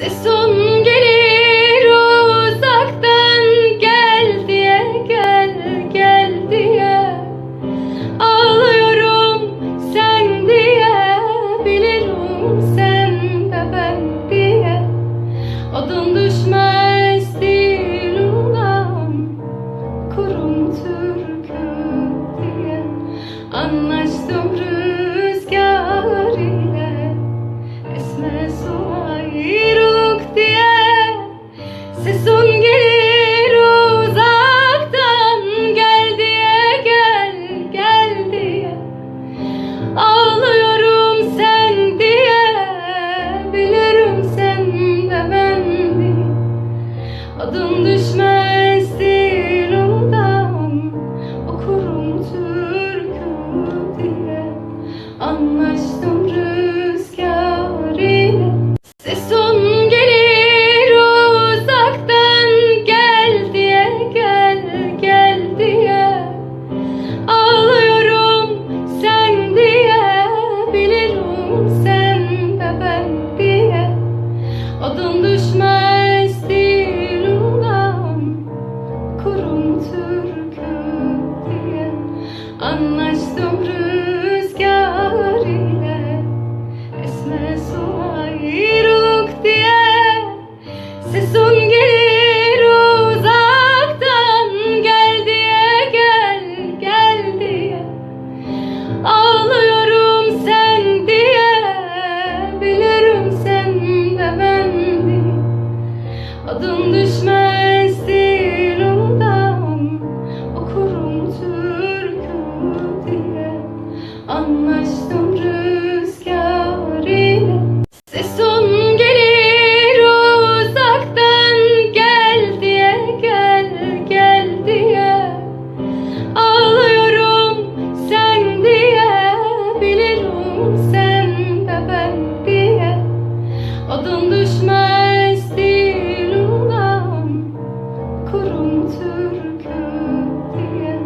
Sesun gelir uzaktan gel diye gel gel diye. Ağlıyorum sen diye bilirim sen de ben diye. Odun düşmez dilimden kurum türkü diye. Anlaştım rüzgar Anlaştım rüzgar gelir uzaktan Gel diye gel gel diye. Ağlıyorum sen diye Bilirim sen de ben diye. Odun düşmez dilimden Kurum diye. Anlaştım rüzgar Adım düşmez dilimden Okurum türkü diye. Anlaştım türkü diye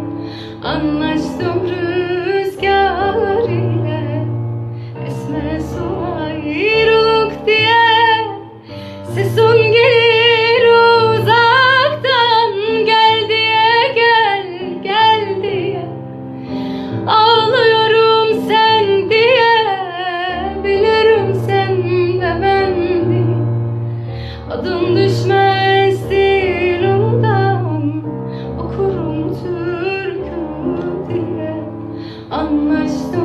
Anlaştım rüzgar ile Esme su diye Sesim gelir on my story.